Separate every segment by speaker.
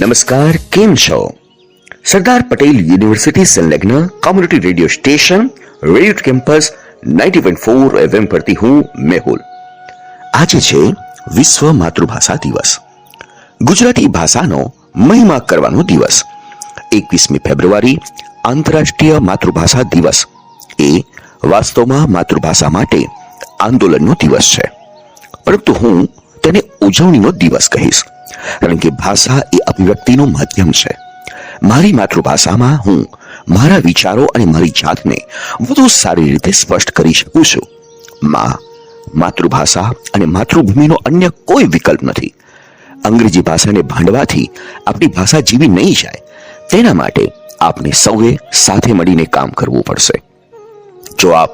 Speaker 1: નમસ્કાર, કેમ છો? સરદાર પટેલ યુનિવર્સિટી સંલગ્ન community radio station, radio campus ninety point four FM પરથી હું મેહુલ. આજે છે વિશ્વ માતૃભાષા દિવસ. ગુજરાતી ભાષાનો મહિમા કરવાનો દિવસ. એકવીસમી ફેબ્રુઆરી આંતરરાષ્ટ્રીય માતૃભાષા દિવસ. એ વાસ્તવમાં માતૃભાષા માટે આંદોલનનો દિવસ છે. પરંતુ હું તેને ઉજવણીનો દિવસ કહીશ. કારણ કે ભાષા એ અભિવ્યક્તિનું માધ્યમ છે. મારી માતૃભાષામાં હું મારા વિચારો અને મારી જાતને વધુ સારી રીતે સ્પષ્ટ કરી શકું છું. માં, માતૃભાષા અને માતૃભૂમિનો અન્ય કોઈ વિકલ્પ નથી. અંગ્રેજી ભાષાને ભાંડવાથી આપણી ભાષા જીવી નહીં જાય. તેના માટે આપણે સૌએ સાથે મળીને કામ કરવું પડશે. જો આપ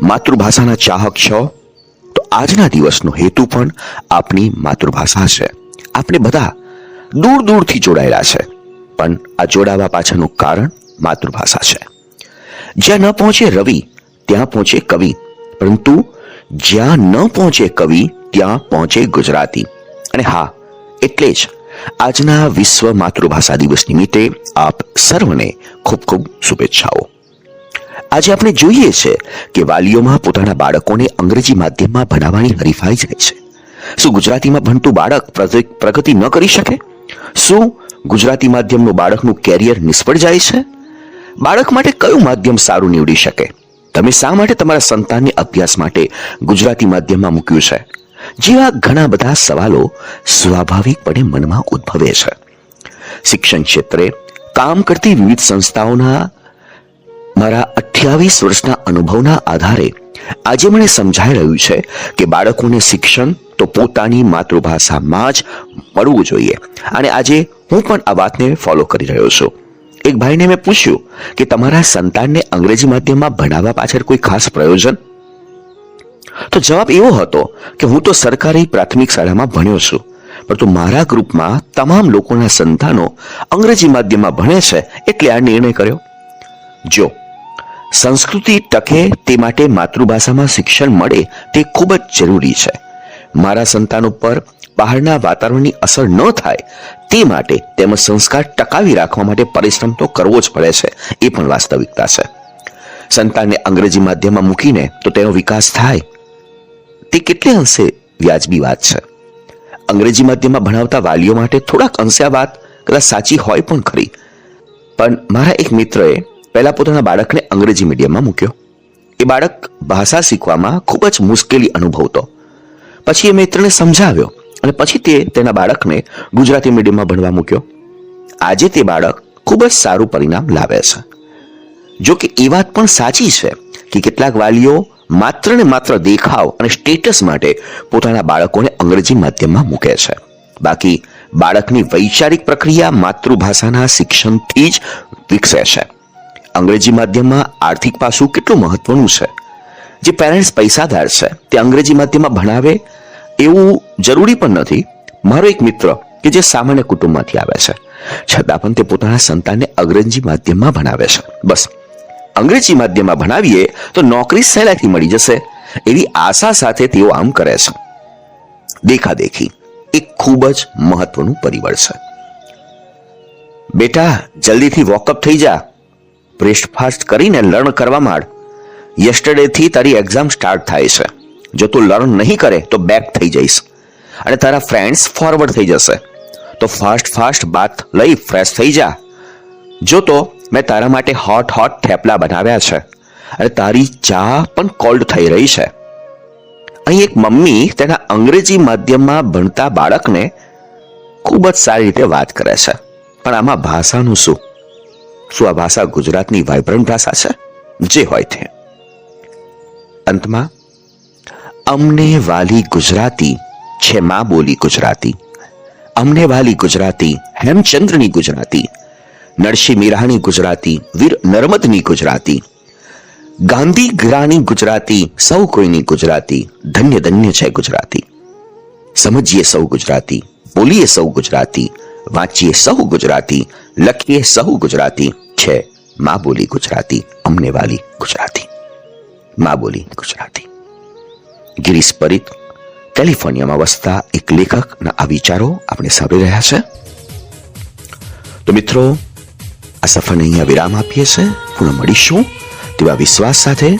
Speaker 1: માતૃભાષાના ચાહક છો, તો આજના દિવસનો હેતુ પણ આપની માતૃભાષા છે. આપણે બધા દૂર દૂરથી જોડાયેલા છે. પણ આ જોડાવા પાછળનું કારણ માતૃભાષા છે. જ્યાં ન પહોંચે રવિ, ત્યાં પહોંચે કવિ. પરંતુ જ્યાં ન પહોંચે કવિ, ત્યાં પહોંચે ગુજરાતી. અને હા, એટલે જ આજના વિશ્વ માતૃભાષા દિવસ નિમિત્તે આપ સર્વને ખૂબ ખૂબ શુભેચ્છાઓ. આજે આપણે જોઈએ છે કે વાલીઓમાં પોતાના બાળકોને અંગ્રેજી માધ્યમમાં ભણાવવાની હરીફાઈ જાય છે. શું ગુજરાતીમાં ભણતું બાળક પ્રગતિ ન કરી શકે? શું ગુજરાતી માધ્યમનું બાળકનું કેરિયર નિષ્ફળ જાય છે? બાળક માટે કયું માધ્યમ સારું નીવડી શકે? તમે શા માટે તમારા સંતાનને અભ્યાસ માટે ગુજરાતી માધ્યમમાં મૂક્યું છે? જેવા ઘણા બધા સવાલો સ્વાભાવિકપણે મનમાં ઉદ્ભવે છે. શિક્ષણ ક્ષેત્રે કામ કરતી વિવિધ સંસ્થાઓના મારા અઠ્યાવીસ વર્ષના અનુભવના આધારે આજે મને સમજાઈ રહ્યું છે કે બાળકોને શિક્ષણ તો પોતાની માતૃભાષામાં જ મળવું જોઈએ. અને આજે હું પણ આ વાતને ફોલો કરી રહ્યો છું. એક ભાઈને મેં પૂછ્યું કે તમારા સંતાનને અંગ્રેજી માધ્યમમાં ભણાવવા પાછળ કોઈ ખાસ પ્રયોજન? તો જવાબ એવો હતો કે હું તો સરકારી પ્રાથમિક શાળામાં ભણ્યો છું, પરંતુ મારા ગ્રુપમાં તમામ લોકોના સંતાનો અંગ્રેજી માધ્યમમાં ભણે છે એટલે આ નિર્ણય કર્યો. જો સંસ્કૃતિ ટકે તે માટે માતૃભાષામાં શિક્ષણ મળે તે ખૂબ જ જરૂરી છે. મારા સંતાન ઉપર બહારના વાતાવરણની અસર ન થાય તે માટે તેમજ સંસ્કાર ટકાવી રાખવા માટે પરિશ્રમ તો કરવો જ પડે છે, એ પણ વાસ્તવિકતા છે. સંતાનને અંગ્રેજી માધ્યમમાં મૂકીને તો તેનો વિકાસ થાય. તે કેટલે અંશે વ્યાજબી વાત છે. અંગ્રેજી માધ્યમમાં ભણાવતા વાલીઓ માટે થોડાક અંશે વાત કદાચ સાચી હોય પણ ખરી. પણ મારા એક મિત્રએ પહેલા પોતાના બાળકને અંગ્રેજી મીડિયમમાં મૂક્યો. એ બાળક ભાષા શીખવામાં ખૂબ જ મુશ્કેલી અનુભવતો. પછી એ મિત્રને સમજાવ્યો અને પછી તે તેના બાળકને ગુજરાતી મીડિયમમાં ભણવા મૂક્યો. આજે તે બાળક ખૂબ જ સારું પરિણામ લાવે છે. જો કે એ વાત પણ સાચી છે કે કેટલાક વાલીઓ માત્ર ને માત્ર દેખાવ અને સ્ટેટસ માટે પોતાના બાળકોને અંગ્રેજી માધ્યમમાં મૂકે છે. બાકી બાળકની વૈચારિક પ્રક્રિયા માતૃભાષાના શિક્ષણથી જ વિકસે છે. અંગ્રેજી માધ્યમમાં આર્થિક પાસું કેટલું મહત્વનું છે? જે પેરેન્ટ્સ પૈસાદાર છે, તે અંગ્રેજી માધ્યમમાં ભણાવે એવું જરૂરી પણ નથી. મારો એક મિત્ર કે જે સામાન્ય કુટુંબમાંથી આવે છે, છતાં પણ તે પોતાના સંતાનને અંગ્રેજી માધ્યમમાં ભણાવે છે. બસ, અંગ્રેજી માધ્યમમાં ભણાવીએ તો નોકરી સહેલાઈથી મળી જશે એવી આશા સાથે તેઓ આમ કરે છે. દેખાદેખી એક ખૂબ જ મહત્વનું પરિબળ છે. બેટા, જલ્દીથી વોકઅપ થઈ જા. બ્રેકફાસ્ટ કરીને લર્ન કરવા માંડ. યસ્ટરડેથી તારી એક્ઝામ સ્ટાર્ટ થાય છે. જો તું લર્ન નહીં કરે, તો બેક થઈ જઈશ. અને તારા ફ્રેન્ડ્સ ફોરવર્ડ થઈ જશે. તો ફાસ્ટ ફાસ્ટ બાથ લઈ ફ્રેશ થઈ જા. જો તો મેં તારા માટે હોટ હોટ થેપલા બનાવ્યા છે. અને તારી ચા પણ કોલ્ડ થઈ રહી છે. અહીં એક મમ્મી તેના અંગ્રેજી માધ્યમમાં ભણતા બાળકને ખૂબ જ સારી રીતે વાત કરે છે. પણ આમાં ભાષાનું શું? શું આ ભાષા ગુજરાતની વાઇબ્રન્ટ ભાષા છે, જે હોય તે અંતમાં, અમને વાલી ગુજરાતી, છે મા બોલી ગુજરાતી. અમને વાલી ગુજરાતી, હેમચંદ્રની ગુજરાતી. નરસિંહ મીરાની ગુજરાતી, વીર નર્મદની ગુજરાતી. ગાંધી ગ્રાની ગુજરાતી, સૌ કોઈની ગુજરાતી. ધન્ય ધન્ય છે ગુજરાતી. સમજીએ સૌ ગુજરાતી, બોલીએ સૌ ગુજરાતી, વાંચીએ સૌ ગુજરાતી, લખીએ સૌ ગુજરાતી. છે. માં બોલી ગુજરાતી, અમને વાલી ગુજરાતી. માં બોલી ગુજરાતી. ગિરીશ પરિત, કેલિફોર્નિયામાં વસતા એક લેખકના આ વિચારો આપણે સાંભળી રહ્યા છે. તો મિત્રો, આ સફરને અહીંયા વિરામ આપીએ છે. પુનઃ મળીશું તેવા વિશ્વાસ સાથે.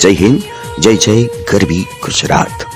Speaker 1: જય હિન્દ, જય જય ગરબી ગુજરાત.